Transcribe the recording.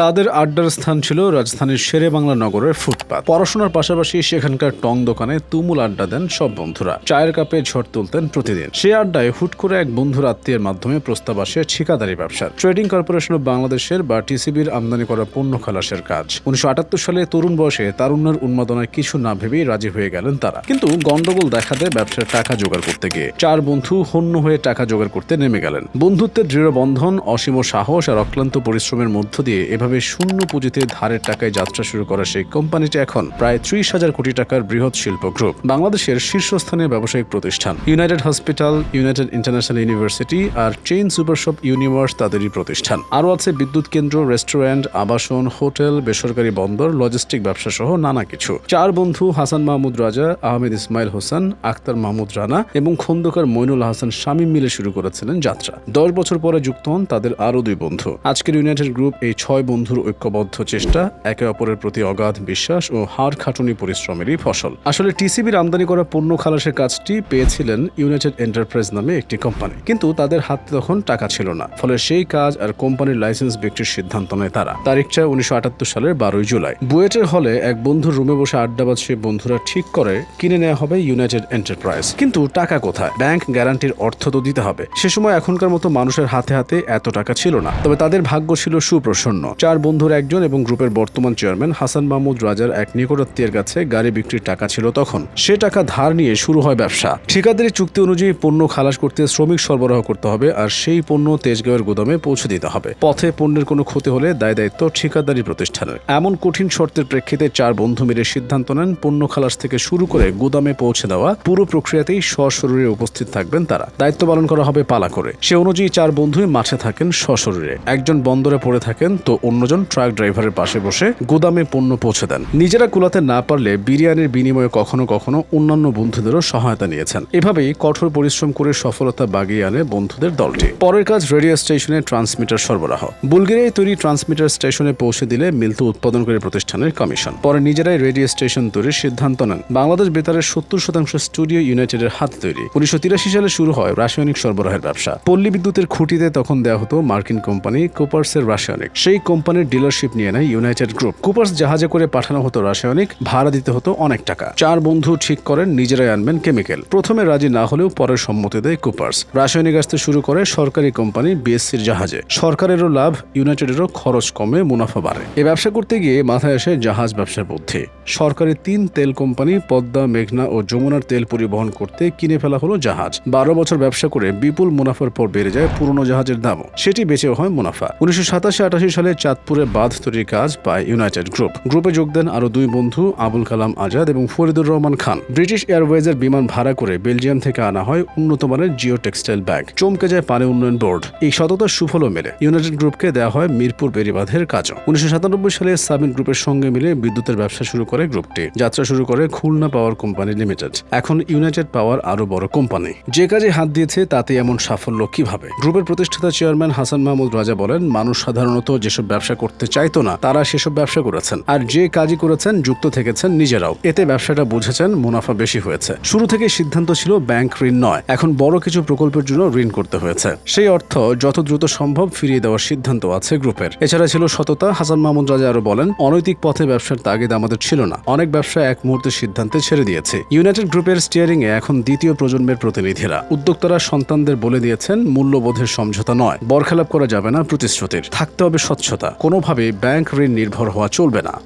তাদের আড্ডার স্থান ছিল রাজধানীর শেরে বাংলা নগরের ফুটপাত। পড়াশোনার পাশাপাশি সেখানকার টং দোকানে তুমুল আড্ডা দেন সব বন্ধুরা। চায়ের কাপে ঝড় তুলতেন প্রতিদিন। সে আড্ডায় হুট করে এক বন্ধুর আত্মীয়ের মাধ্যমে প্রস্তাব আসে ঠিকাদারি ব্যবসার। ট্রেডিং কর্পোরেশন অফ বাংলাদেশের বা টিসিবির আমদানি করা পণ্য খালাসের কাজ। উনিশশো আটাত্তর সালে তরুণ বয়সে তারুণ্যের উন্মাদনায় কিছু না ভেবেই রাজি হয়ে গেলেন তারা। কিন্তু গন্ডগোল দেখা দেয় ব্যবসার টাকা জোগাড় করতে গিয়ে। চার বন্ধু হন্য হয়ে টাকা জোগাড় করতে নেমে গেলেন। বন্ধুত্বের দৃঢ় বন্ধন, অসীম সাহস আর অক্লান্ত পরিশ্রমের মধ্য দিয়ে এভাবে শূন্য পুঁজিতে ধারের টাকায় যাত্রা শুরু করা সেই কোম্পানিটি এখন প্রায় ত্রিশ হাজার কোটি টাকার বৃহৎ শিল্প গ্রুপ, বাংলাদেশের শীর্ষস্থানীয় ব্যবসায়িক প্রতিষ্ঠান। United Hospital United International University আর চেইন সুপারশপ ইউনিভার্স তাদেরই প্রতিষ্ঠান। আরও আছে বিদ্যুৎ কেন্দ্র রেস্টুরেন্ট আবাসন, হোটেল, বেসরকারি বন্দর লজিস্টিক ব্যবসা সহ নানা কিছু। চার বন্ধু হাসান মাহমুদ রাজা, আহমেদ ইসমাইল হোসেন আক্তার মাহমুদ রানা এবং খন্দকার মইনুল হাসান শামীম মিলে শুরু করেছিলেন যাত্রা। দশ বছর পরে যুক্ত হন তাদের আরও দুই বন্ধু। আজকের ইউনাইটেড গ্রুপ এই ছয় বন্ধুর ঐক্যবদ্ধ চেষ্টা, একে অপরের প্রতি অগাধ বিশ্বাস ও হাড় খাটুনি পরিশ্রমেরই ফসল। আসলে টিসিবির আমদানি করা পণ্য খালাসের কাজটি পেয়েছিলেন ইউনাইটেড এন্টারপ্রাইজ নামে একটি কোম্পানি কিন্তু তাদের হাতে তখন টাকা ছিল না। ফলে সেই কাজ আর কোম্পানির লাইসেন্স বিক্রির সিদ্ধান্ত নেয় তারা। তারিখটা উনিশশো আটাত্তর সালের বারোই জুলাই। বুয়েটের হলে এক বন্ধুর রুমে বসে আড্ডাবাজ সেই বন্ধুরা ঠিক করে, কিনে নেওয়া হবে ইউনাইটেড এন্টারপ্রাইজ কিন্তু টাকা কোথায়? ব্যাংক গ্যারান্টির অর্থ তো দিতে হবে। সে সময় এখনকার মতো মানুষের হাতে হাতে এত টাকা ছিল না। তবে তাদের ভাগ্য ছিল সুপ্রসন্ন। চার বন্ধুর একজন এবং গ্রুপের বর্তমান চেয়ারম্যান হাসান মাহমুদ রাজার এক নিকটাত্মীয়ের কাছে গাড়ি বিক্রির টাকা ছিল তখন। সে টাকা ধার নিয়ে শুরু হয় ব্যবসা। ঠিকাদারি চুক্তি অনুযায়ী পণ্য খালাস করতে শ্রমিক সরবরাহ করতে হবে আর সেই পণ্য তেজগাঁওয়ের গুদামে পৌঁছে দিতে হবে। পথে পণ্যের কোনো ক্ষতি হলে দায় দায়িত্ব ঠিকাদারি প্রতিষ্ঠানের। এমন কঠিন শর্তের প্রেক্ষিতে চার বন্ধু মিলে সিদ্ধান্ত নেন পণ্য খালাস থেকে শুরু করে গুদামে পৌঁছে দেওয়া। পুরো প্রক্রিয়াতেই সশরীরে উপস্থিত থাকবেন তারা। দায়িত্ব পালন করা হবে পালা করে সে অনুযায়ী চার বন্ধুই মাঠে থাকেন সশরীরে। একজন বন্দরে পড়ে থাকেন তো অন্যজন ট্রাক ড্রাইভারের পাশে বসে গুদামে পণ্য পৌঁছে দেন। নিজেরা কুলাতে না পারলে বিরিয়ানির বিনিময়ে কখনো কখনো অন্যান্য বন্ধুদেরও সহায়তা নিয়েছেন। এভাবেই কঠোর পরিশ্রম করে সফলতা বাগিয়ে আনে বন্ধুদের দলটি। পরের কাজ রেডিও স্টেশনে ট্রান্সমিটার সরবরাহ। বুলগেরিয়ায় তৈরি ট্রান্সমিটার স্টেশনে পৌঁছে দিলে মিলতে উৎপাদনকারী প্রতিষ্ঠানের কমিশন। পরে নিজেরাই রেডিও স্টেশন তৈরির সিদ্ধান্ত নেন। বাংলাদেশ বেতারের সত্তর শতাংশ স্টুডিও ইউনাইটেডের হাতে তৈরি। উনিশশো তিরাশি সালে শুরু হয় রাসায়নিক সরবরাহের ব্যবসা। পল্লী বিদ্যুতের খুঁটিতে তখন দেওয়া হতো মার্কিন কোম্পানি কোপার্সের রাসায়নিক। সেই কোম্পানির ডিলারশিপ নিয়ে নেয় ইউনাইটেড গ্রুপ কুপার্স জাহাজে করে পাঠানো হতো রাসায়নিক, ভাড়া দিতে হতো অনেক টাকা। চার বন্ধু ঠিক করেন, নিজেরাই আনবেন কেমিক্যাল প্রথমে রাজি না হলেও পরে সম্মতি দেয় কুপার্স রাসায়নিক আসতে শুরু করে সরকারি কোম্পানি বিএসসির জাহাজে। সরকারেরও লাভ ইউনাইটেডেরও খরচ কমে, মুনাফা বাড়ে। এ ব্যবসা করতে গিয়ে মাথায় আসে জাহাজ ব্যবসার বুদ্ধি। সরকারি তিন তেল কোম্পানি, পদ্মা, মেঘনা ও যমুনার তেল পরিবহন করতে কিনে ফেলা হলো জাহাজ। বারো বছর ব্যবসা করে বিপুল মুনাফার পর বেড়ে যায় পুরনো জাহাজের দামও। সেটি বেঁচেও হয় মুনাফা। উনিশশো সাতাশি আটাশি সালে চাঁদপুরে বাঁধ তৈরির কাজ পায় ইউনাইটেড গ্রুপ গ্রুপে যোগ দেন আরও দুই বন্ধু, আবুল কালাম আজাদ এবং ফরিদুর রহমান খান। ব্রিটিশ এয়ারওয়েজের বিমান ভাড়া করে বেলজিয়াম থেকে আনা হয় উন্নত মানের জিও টেক্সটাইল ব্যাগ। চমকে যায় পানি উন্নয়ন বোর্ড। এই সততার সুফলও মেলে। ইউনাইটেড গ্রুপকে দেওয়া হয় মিরপুর বেরিবাঁধের কাজও। উনিশশো সাতানব্বই সালে সাবিন গ্রুপের সঙ্গে মিলে বিদ্যুতের ব্যবসা শুরু করে গ্রুপটি। যাত্রা শুরু করে খুলনা পাওয়ার কোম্পানি লিমিটেড। এখন ইউনাইটেড পাওয়ার আরও বড় কোম্পানি। যে কাজে হাত দিয়েছে তাতে এমন সাফল্য কীভাবে? গ্রুপের প্রতিষ্ঠাতা চেয়ারম্যান হাসান মাহমুদ রাজা বলেন, মানুষ সাধারণত যেসব ব্যবসা করতে চাইতো না, তারা সেসব ব্যবসা করেছেন। আর যে কাজই করেছেন, যুক্ত থেকেছেন নিজেরাও। এতে ব্যবসাটা বুঝেছেন, মুনাফা বেশি হয়েছে। শুরু থেকে সিদ্ধান্ত ছিল ব্যাংক ঋণ নয়। এখন বড় কিছু প্রকল্পের জন্য ঋণ করতে হয়েছে। সেই অর্থ যত দ্রুত সম্ভব ফিরিয়ে দেওয়ার সিদ্ধান্ত আছে গ্রুপের। এছাড়া ছিল সততা। হাসান মাহমুদ রাজা আরও বলেন, অনৈতিক পথে ব্যবসার তাগিদ আমাদের ছিল না। অনেক ব্যবসা এক মুহূর্তে সিদ্ধান্তে ছেড়ে দিয়েছে। ইউনাইটেড গ্রুপের স্টিয়ারিং এ এখন দ্বিতীয় প্রজন্মের প্রতিনিধিরা। উদ্যোক্তারা সন্তানদের বলে দিয়েছেন, মূল্যবোধের সমঝোতা নয়। বরখেলাপ করা যাবে না প্রতিশ্রুতির। থাকতে হবে স্বচ্ছতা। কোনোভাবে ব্যাংক ঋণ নির্ভর হওয়া চলবে না।